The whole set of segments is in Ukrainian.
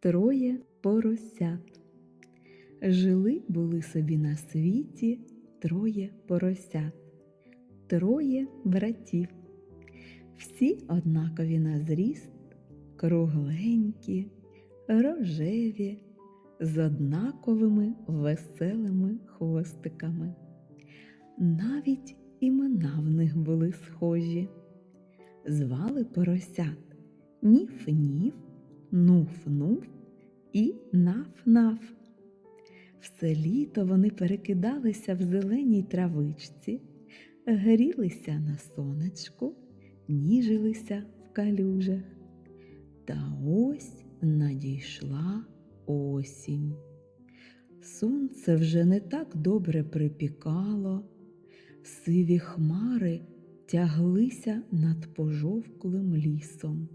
Троє поросят. Жили були собі на світі троє поросят, троє братів. Всі однакові на зріст, кругленькі, рожеві, з однаковими веселими хвостиками. Навіть імена в них були схожі. Звали поросят Ніф-ніф, Нуф-нуф і Наф-наф. Все літо вони перекидалися в зеленій травичці, грілися на сонечку, ніжилися в калюжах. Та ось надійшла осінь. Сонце вже не так добре припікало, сиві хмари тяглися над пожовклим лісом.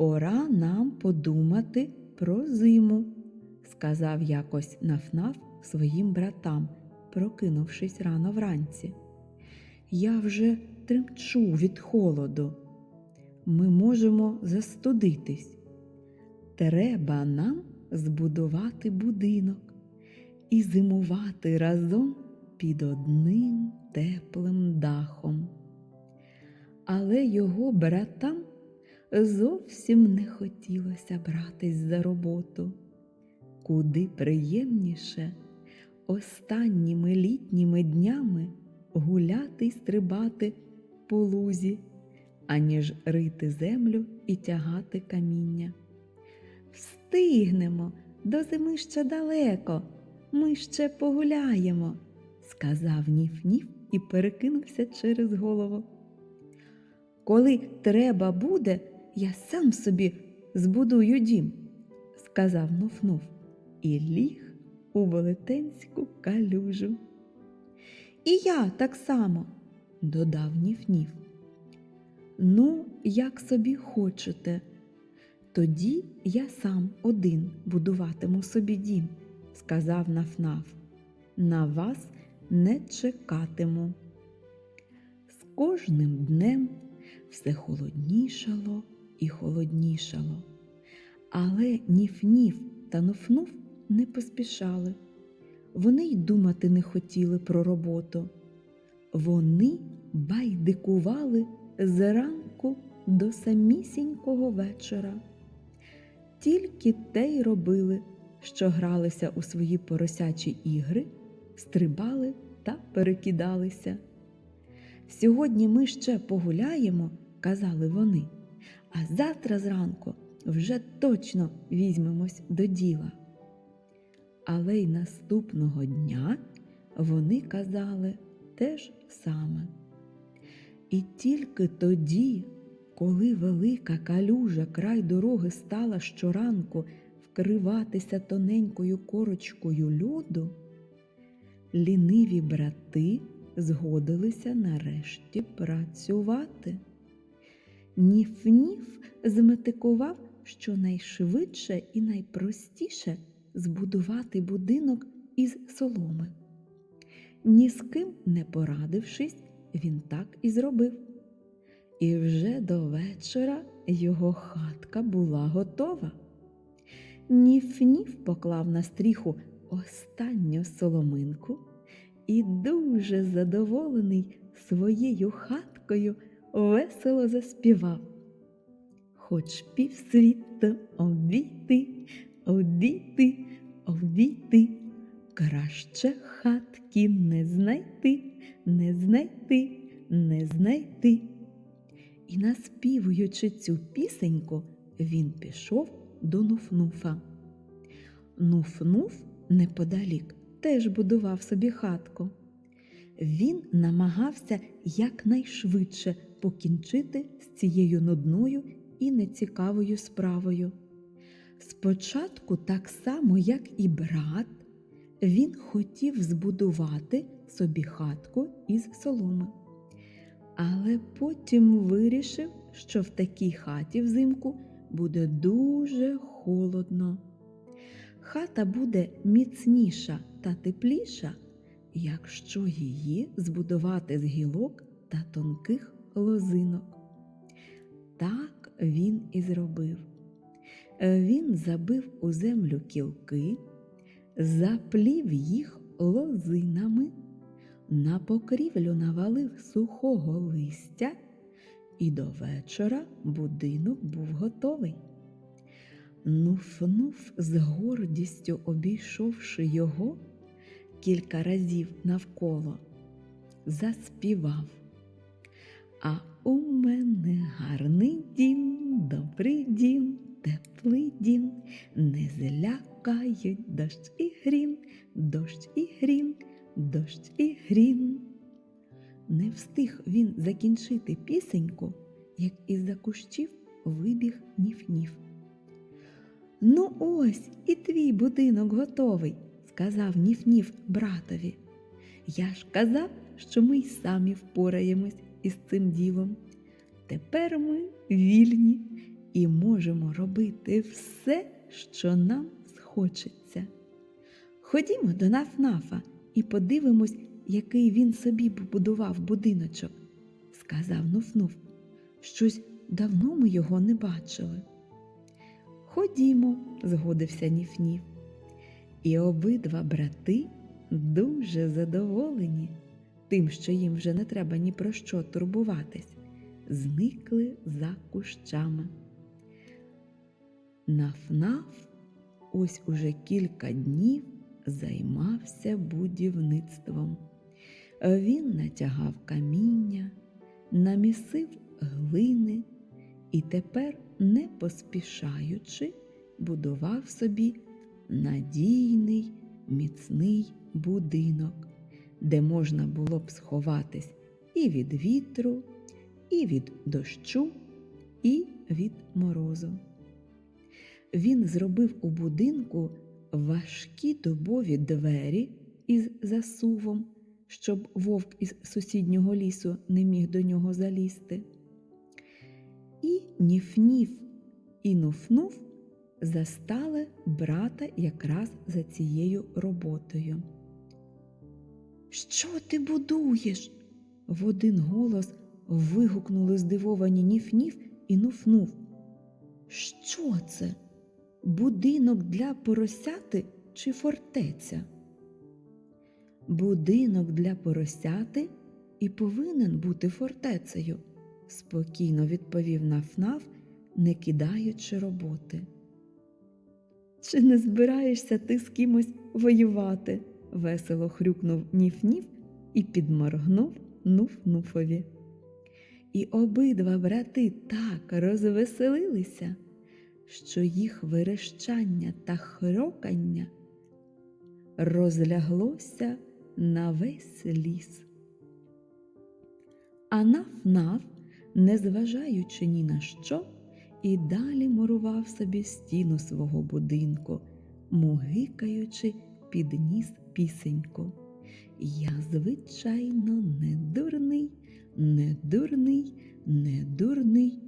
Пора нам подумати про зиму, сказав якось Нафнаф своїм братам, прокинувшись рано вранці. Я вже тремчу від холоду. Ми можемо застудитись. Треба нам збудувати будинок і зимувати разом під одним теплим дахом. Але його братам зовсім не хотілося братись за роботу. Куди приємніше останніми літніми днями гуляти й стрибати по лузі, аніж рити землю і тягати каміння. Встигнемо, до зими ще далеко, ми ще погуляємо, сказав Ніф-Ніф і перекинувся через голову. Коли треба буде, я сам собі збудую дім, сказав Нуф-Нуф і ліг у велетенську калюжу. І я так само, додав Ніф-Ніф. Ну, як собі хочете, тоді я сам один будуватиму собі дім, сказав Нафнаф. На вас не чекатиму. З кожним днем все холоднішало і холоднішало. Але Ніф-Ніф та Нуф-Нуф не поспішали. Вони й думати не хотіли про роботу. Вони байдикували зранку до самісінького вечора. Тільки те й робили, що гралися у свої поросячі ігри, стрибали та перекидалися. Сьогодні ми ще погуляємо, казали вони, а завтра зранку вже точно візьмемось до діла. Але й наступного дня вони казали те ж саме. І тільки тоді, коли велика калюжа край дороги стала щоранку вкриватися тоненькою корочкою льоду, ліниві брати згодилися нарешті працювати. Ніф-ніф зметикував, що найшвидше і найпростіше збудувати будинок із соломи. Ні з ким не порадившись, він так і зробив. І вже до вечора його хатка була готова. Ніф-ніф поклав на стріху останню соломинку і дуже задоволений своєю хаткою весело заспівав. Хоч півсвіту обійти, обійти, обійти, краще хатки не знайти, не знайти, не знайти. І наспівуючи цю пісеньку, він пішов до Нуфнуфа. Нуфнуф неподалік теж будував собі хатку. Він намагався якнайшвидше покінчити з цією нудною і нецікавою справою. Спочатку, так само, як і брат, він хотів збудувати собі хатку із соломи. Але потім вирішив, що в такій хаті взимку буде дуже холодно. Хата буде міцніша та тепліша, якщо її збудувати з гілок та тонких лозинок. Так він і зробив. Він забив у землю кілки, заплів їх лозинами, на покрівлю навалив сухого листя, і до вечора будинок був готовий. Нуф-нуф з гордістю обійшовши його кілька разів навколо, заспівав. А у мене гарний дім, добрий дім, теплий дім, не злякають дощ і грім, дощ і грім, дощ і грім. Не встиг він закінчити пісеньку, як із-за кущів вибіг ніф-ніф. Ну ось і твій будинок готовий, сказав Ніф-Ніф братові. Я ж казав, що ми й самі впораємось із цим ділом. Тепер ми вільні і можемо робити все, що нам схочеться. Ходімо до Наф-Нафа і подивимось, який він собі побудував будиночок, сказав Нуф-Нуф. Щось давно ми його не бачили. Ходімо, згодився Ніф-Ніф. І обидва брати дуже задоволені тим, що їм вже не треба ні про що турбуватись, зникли за кущами. Наф-наф ось уже кілька днів займався будівництвом. Він натягав каміння, намісив глини і тепер, не поспішаючи, будував собі надійний міцний будинок, де можна було б сховатись і від вітру, і від дощу, і від морозу. Він зробив у будинку важкі дубові двері із засувом, щоб вовк із сусіднього лісу не міг до нього залізти. І Ніф-Ніф і Нуф-Нуф застали брата якраз за цією роботою. Що ти будуєш? в один голос вигукнули здивовані Ніф-Ніф і Нуф-Нуф. Що це? Будинок для поросяти чи фортеця? Будинок для поросяти і повинен бути фортецею, спокійно відповів Наф-Наф, не кидаючи роботи. Чи не збираєшся ти з кимось воювати? Весело хрюкнув Ніф-Ніф і підморгнув Нуф-Нуфові. І обидва брати так розвеселилися, що їх верещання та хрокання розляглося на весь ліс. А наф-наф, незважаючи ні на що, і далі мурував собі стіну свого будинку, мугикаючи підніс пісеньку. Я, звичайно, не дурний, не дурний, не дурний,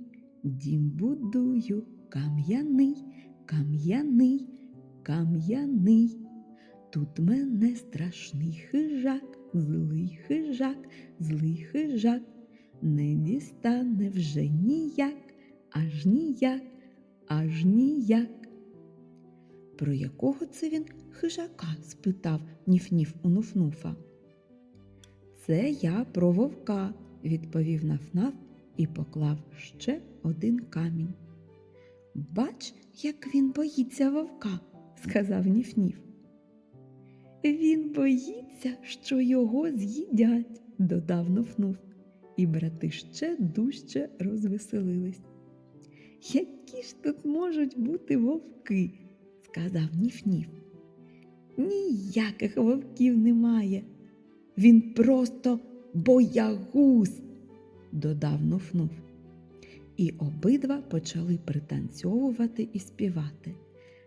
дім будую кам'яний, кам'яний, кам'яний. Тут мене страшний хижак, злий хижак, злий хижак, не дістане вже ніяк, аж ніяк, аж ніяк. Про якого це він хижака? спитав Ніф-Ніф у Нуфнуфа. Це я про вовка, відповів Наф-Наф і поклав ще один камінь. Бач, як він боїться вовка, сказав Ніф-Ніф. Він боїться, що його з'їдять, додав Нуф-Нуф, і брати ще дужче розвеселились. Які ж тут можуть бути вовки? Сказав Ніф-Ніф. Ніяких вовків немає. Він просто боягуз, додав Нуф-Нуф. І обидва почали пританцьовувати і співати.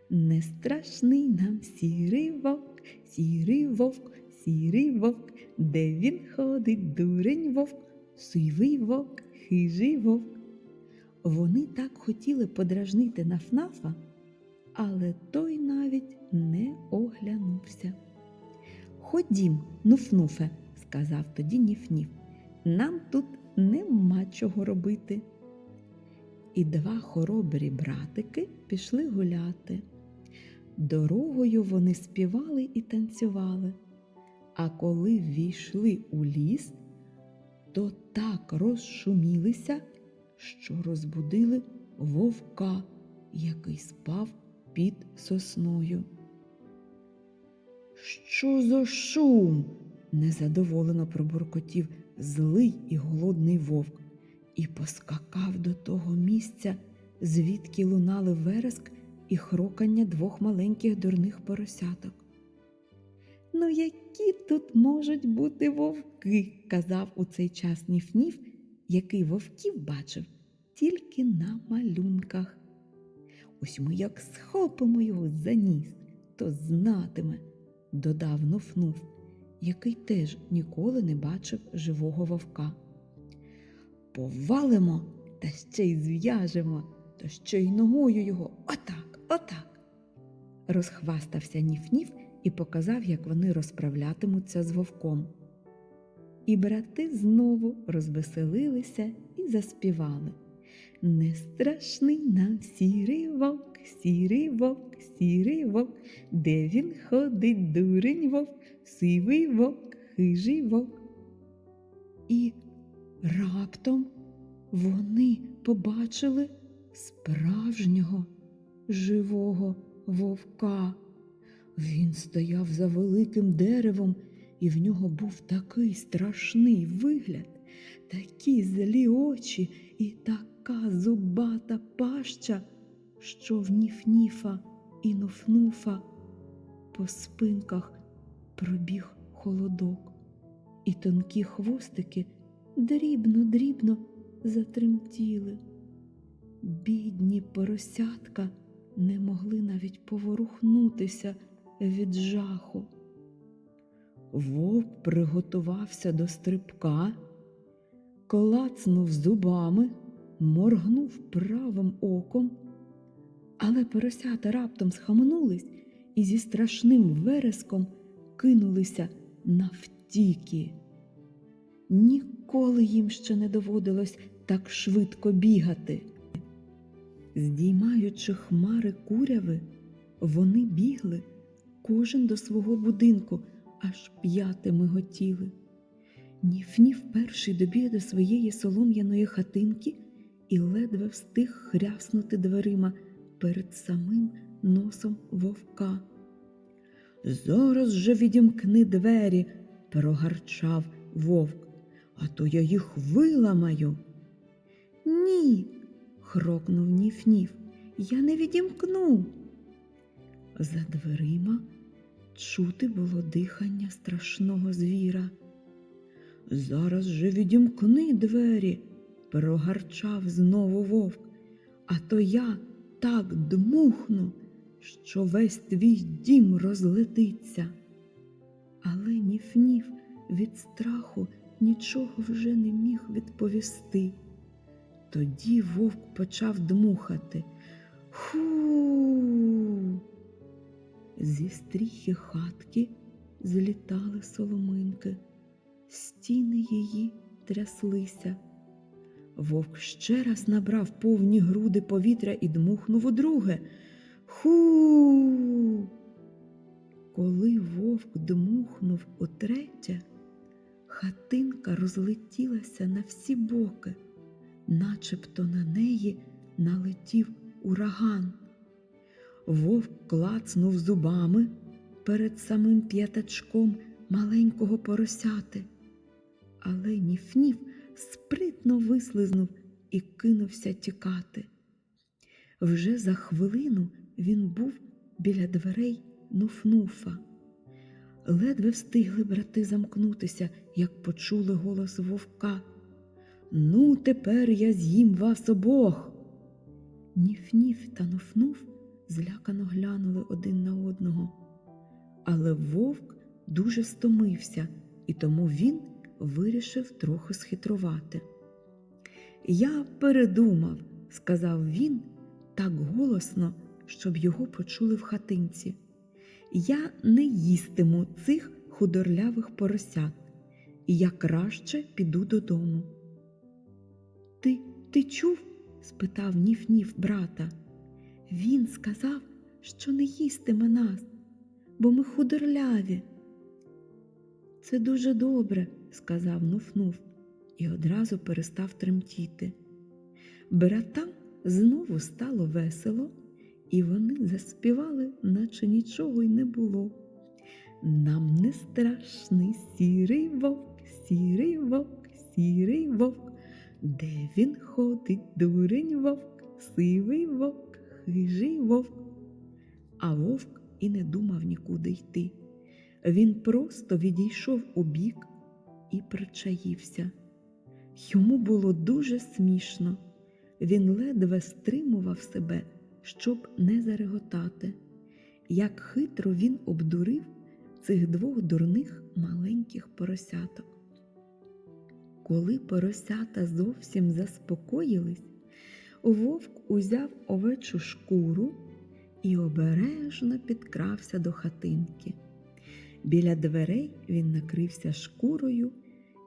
Не страшний нам сірий вовк, сірий вовк, сірий вовк, де він ходить, дурень вовк, сивий вовк, хижий вовк. Вони так хотіли подражнити Нафнафа, але той навіть не оглянувся. Ходім, Нуфнуфе, сказав тоді Ніф-Ніф, нам тут нема чого робити. і два хоробрі братики пішли гуляти. Дорогою вони співали і танцювали. А коли ввійшли у ліс, то так розшумілися, що розбудили вовка, який спав під сосною. Що за шум? незадоволено пробуркотів злий і голодний вовк і поскакав до того місця, звідки лунали вереск і хрокання двох маленьких дурних поросяток. Ну, які тут можуть бути вовки, казав у цей час Ніф-Ніф, який вовків бачив тільки на малюнках. Ось ми як схопимо його за ніс, то знатиме, додав Нуф-Нуф, який теж ніколи не бачив живого вовка. Повалимо та ще й зв'яжемо, та ще й ногою його отак, отак. Розхвастався Ніф-Ніф і показав, як вони розправлятимуться з вовком. І брати знову розвеселилися і заспівали. Не страшний нам сірий вовк, сірий вовк, сірий вовк, де він ходить, дурень вовк, сивий вовк, хижий вовк. І раптом вони побачили справжнього живого вовка. Він стояв за великим деревом, і в нього був такий страшний вигляд, такі злі очі і така зубата паща, що в Ніф-Ніфа і Нуфнуфа по спинках пробіг холодок, і тонкі хвостики дрібно-дрібно затремтіли. Бідні поросятка не могли навіть поворухнутися від жаху. Вовк приготувався до стрибка, клацнув зубами, моргнув правим оком, але поросята раптом схаменулись і зі страшним вереском кинулися навтіки. Ніколи їм ще не доводилось так швидко бігати. Здіймаючи хмари куряви, вони бігли кожен до свого будинку, аж п'яти миготіли. Ніф-ніф перший добіг до своєї солом'яної хатинки і ледве встиг хряснути дверима перед самим носом вовка. Зараз же відімкни двері, прогарчав вовк, а то я їх виламаю. Ні, хрокнув Ніф-Ніф, я не відімкну. За дверима чути було дихання страшного звіра. Зараз же відімкни двері, прогарчав знову вовк, а то я так дмухну, що весь твій дім розлетиться. Але Ніф-Ніф від страху нічого вже не міг відповісти. Тоді вовк почав дмухати. Ху. Зі стріхи хатки злітали соломинки, стіни її тряслися. Вовк ще раз набрав повні груди повітря і дмухнув удруге. Ху. Коли вовк дмухнув утретє, хатинка розлетілася на всі боки, начебто на неї налетів ураган. Вовк клацнув зубами перед самим п'ятачком маленького поросяти, але Ніф-Ніф спритно вислизнув і кинувся тікати. Вже за хвилину він був біля дверей Нуфнуфа. Ледве встигли брати замкнутися, як почули голос вовка. Ну, тепер я з'їм вас обох. Ніф-ніф та Нуфнуф злякано глянули один на одного. Але вовк дуже стомився, і тому він вирішив трохи схитрувати. Я передумав, сказав він так голосно, щоб його почули в хатинці. Я не їстиму цих худорлявих поросят, і я краще піду додому. Ти, ти чув? спитав Ніф-Ніф брата. Він сказав, що не їстиме нас, бо ми худорляві. Це дуже добре, сказав Нуф-Нуф і одразу перестав тремтіти. Братам знову стало весело, і вони заспівали, наче нічого й не було. Нам не страшний сірий вовк, сірий вовк, сірий вовк. Де він ходить, дурень вовк, сивий вовк, хижий вовк. А вовк і не думав нікуди йти. Він просто відійшов у бік і причаївся. Йому було дуже смішно. Він ледве стримував себе, щоб не зареготати. Як хитро він обдурив цих двох дурних маленьких поросяток. Коли поросята зовсім заспокоїлись, вовк узяв овечу шкуру і обережно підкрався до хатинки. Біля дверей він накрився шкурою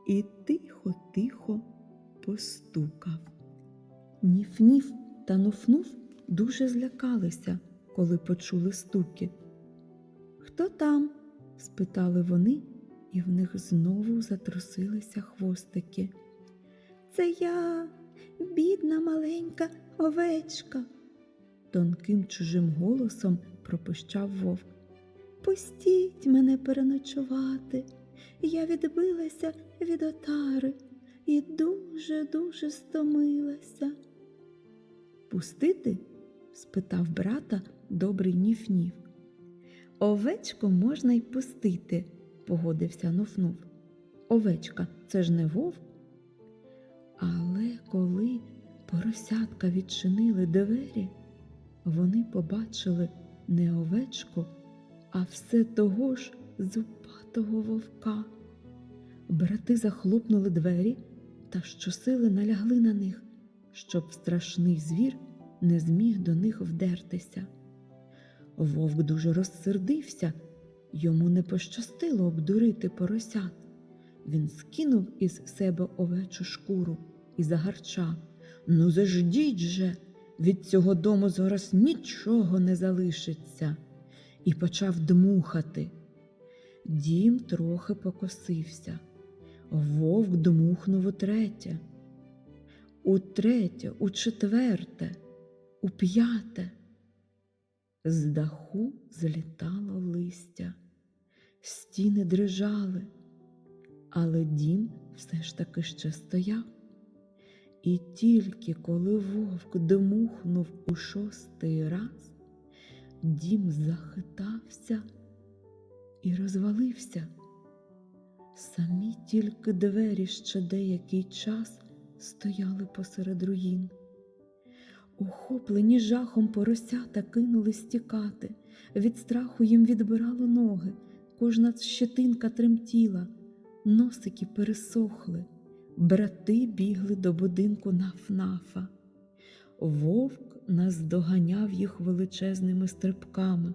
і тихо-тихо постукав. Ніф-ніф та нуф-нуф дуже злякалися, коли почули стуки. Хто там? спитали вони, і в них знову затрусилися хвостики. Це я, бідна маленька овечка, тонким чужим голосом пропищав вовк. Пустіть мене переночувати. Я відбилася від отари і дуже-дуже стомилася. Пустити? спитав брата добрий ніф-ніф. Овечку можна й пустити, погодився Нуф-Нуф. Овечка, це ж не вовк. Але коли поросятка відчинили двері, вони побачили не овечку, а все того ж зубатого вовка. Брати захлопнули двері та щосили налягли на них, щоб страшний звір не зміг до них вдертися. Вовк дуже розсердився, йому не пощастило обдурити поросят. Він скинув із себе овечу шкуру і загарчав. Ну, заждіть же, від цього дому зараз нічого не залишиться, і почав дмухати. Дім трохи покосився. Вовк дмухнув утретє, утретє, у четверте, у п'яте. З даху злітало листя, стіни дрижали, але дім все ж таки ще стояв. І тільки коли вовк дмухнув у шостий раз, дім захитався і розвалився. Самі тільки двері ще деякий час стояли посеред руїн. Охоплені жахом поросята кинулись тікати. Від страху їм відбирало ноги, кожна щетинка тремтіла, носики пересохли. Брати бігли до будинку наф-нафа. Вовк наздоганяв їх величезними стрибками.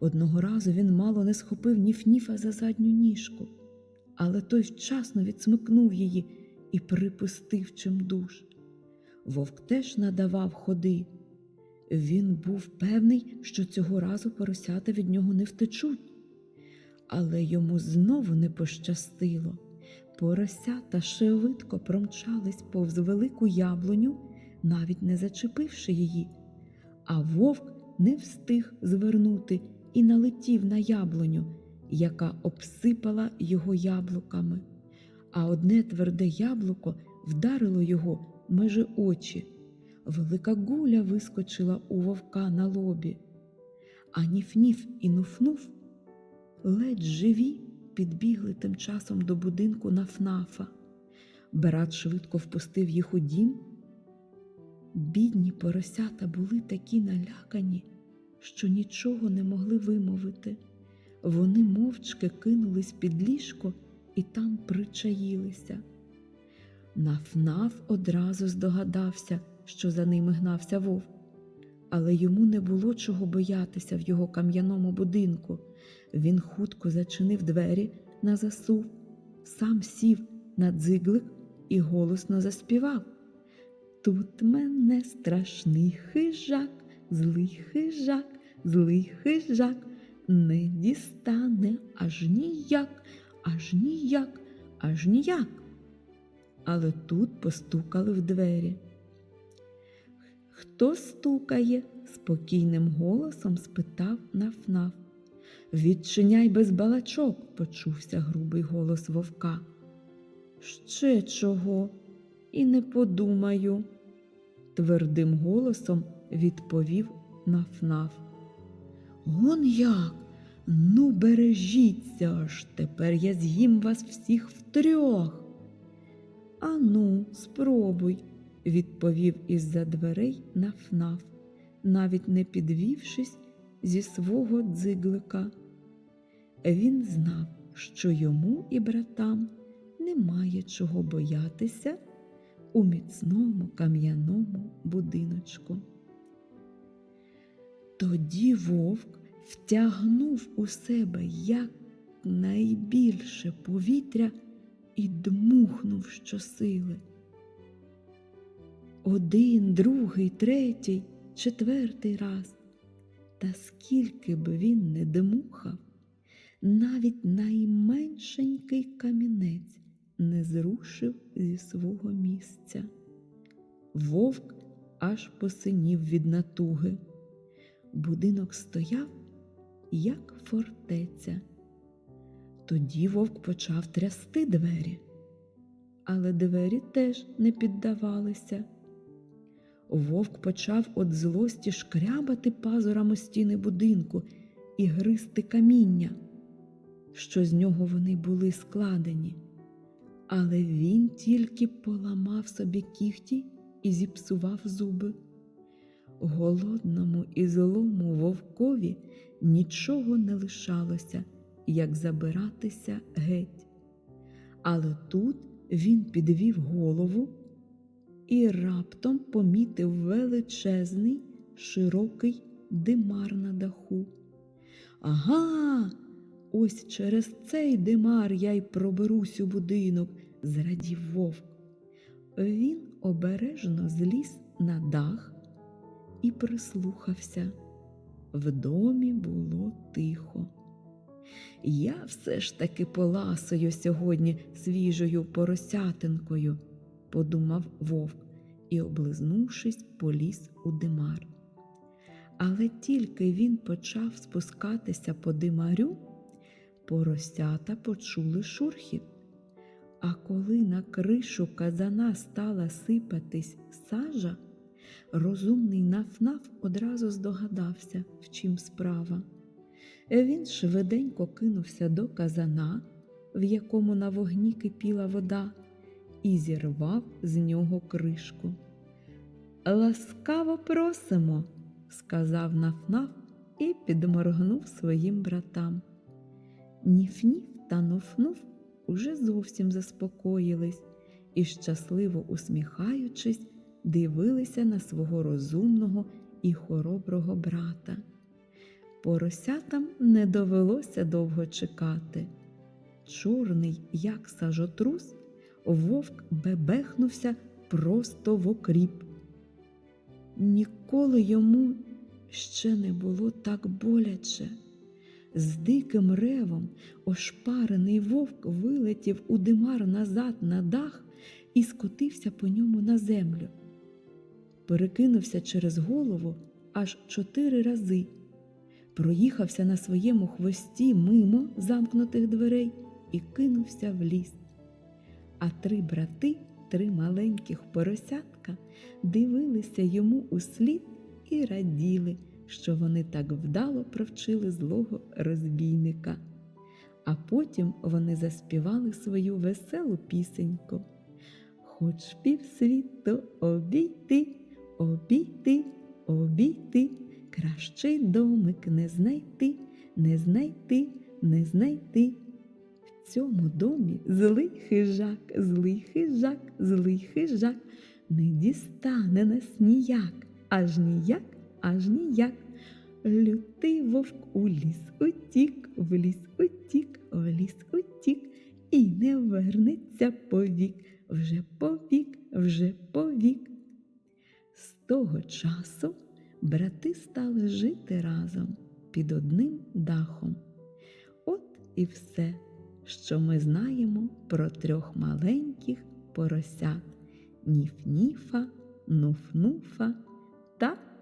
Одного разу він мало не схопив ніф-ніфа за задню ніжку, але той вчасно відсмикнув її і припустив чимдуж. Вовк теж надавав ходи. Він був певний, що цього разу поросята від нього не втечуть. Але йому знову не пощастило. Поросята швидко промчались повз велику яблуню, навіть не зачепивши її, а вовк не встиг звернути і налетів на яблуню, яка обсипала його яблуками. А одне тверде яблуко вдарило його межи очі. Велика гуля вискочила у вовка на лобі, а ніф-ніф і нуф-нуф ледь живі підбігли тим часом до будинку нафнафа. Брат швидко впустив їх у дім. Бідні поросята були такі налякані, що нічого не могли вимовити. Вони мовчки кинулись під ліжко і там причаїлися. Нафнаф одразу здогадався, що за ними гнався вовк, але йому не було чого боятися в його кам'яному будинку. Він хутко зачинив двері на засув, сам сів на дзиглик і голосно заспівав. Тут мене страшний хижак, злий хижак, злий хижак, не дістане аж ніяк, аж ніяк, аж ніяк. Але тут постукали в двері. Хто стукає? спокійним голосом спитав Нафнаф. Відчиняй без балачок, почувся грубий голос вовка. Ще чого? І не подумаю, твердим голосом відповів Нафнаф. Он як? Ну, бережіться ж, тепер я з'їм вас всіх втрьох. Ану, спробуй, відповів із-за дверей Нафнаф, навіть не підвівшись зі свого дзиглика. Він знав, що йому і братам немає чого боятися у міцному кам'яному будиночку. Тоді вовк втягнув у себе якнайбільше повітря і дмухнув щосили. Один, другий, третій, четвертий раз. Та скільки б він не дмухав, навіть найменшенький камінець не зрушив зі свого місця. Вовк аж посинів від натуги. Будинок стояв, як фортеця. Тоді вовк почав трясти двері, але двері теж не піддавалися. Вовк почав від злості шкрябати пазурами стіни будинку і гризти каміння, що з нього вони були складені. Але він тільки поламав собі кіхті і зіпсував зуби. Голодному і злому вовкові нічого не лишалося, як забиратися геть. Але тут він підвів голову і раптом помітив величезний широкий димар на даху. Ага, ось через цей димар я й проберусь у будинок, зрадів вовк. Він обережно зліз на дах і прислухався. В домі було тихо. Я все ж таки поласою сьогодні свіжою поросятинкою, подумав вовк і, облизнувшись, поліз у димар. Але тільки він почав спускатися по димарю, поросята почули шурхіт. А коли на кришу казана стала сипатись сажа, розумний нафнаф одразу здогадався, в чим справа. Він швиденько кинувся до казана, в якому на вогні кипіла вода, і зірвав з нього кришку. Ласкаво просимо, сказав нафнаф і підморгнув своїм братам. Ніф-ніф та нуф-нуф уже зовсім заспокоїлись і, щасливо усміхаючись, дивилися на свого розумного і хороброго брата. Поросятам не довелося довго чекати. Чорний, як сажотрус, вовк бебехнувся просто в окріп. Ніколи йому ще не було так боляче. З диким ревом ошпарений вовк вилетів у димар назад на дах і скотився по ньому на землю. Перекинувся через голову аж чотири рази, проїхався на своєму хвості мимо замкнутих дверей і кинувся в ліс. А три брати, три маленьких поросятка, дивилися йому услід і раділи що вони так вдало провчили злого розбійника. А потім вони заспівали свою веселу пісеньку. Хоч півсвіту обійти, обійти, обійти, кращий домик не знайти, не знайти, не знайти. В цьому домі злий хижак, злий хижак, злий хижак, не дістане нас ніяк, аж ніяк аж ніяк. Лютий вовк у ліс утік, в ліс утік, в ліс утік, і не вернеться повік, вже повік, вже повік. З того часу брати стали жити разом під одним дахом. От і все, що ми знаємо про трьох маленьких поросят Ніф-Ніфа, Нуф-Нуфа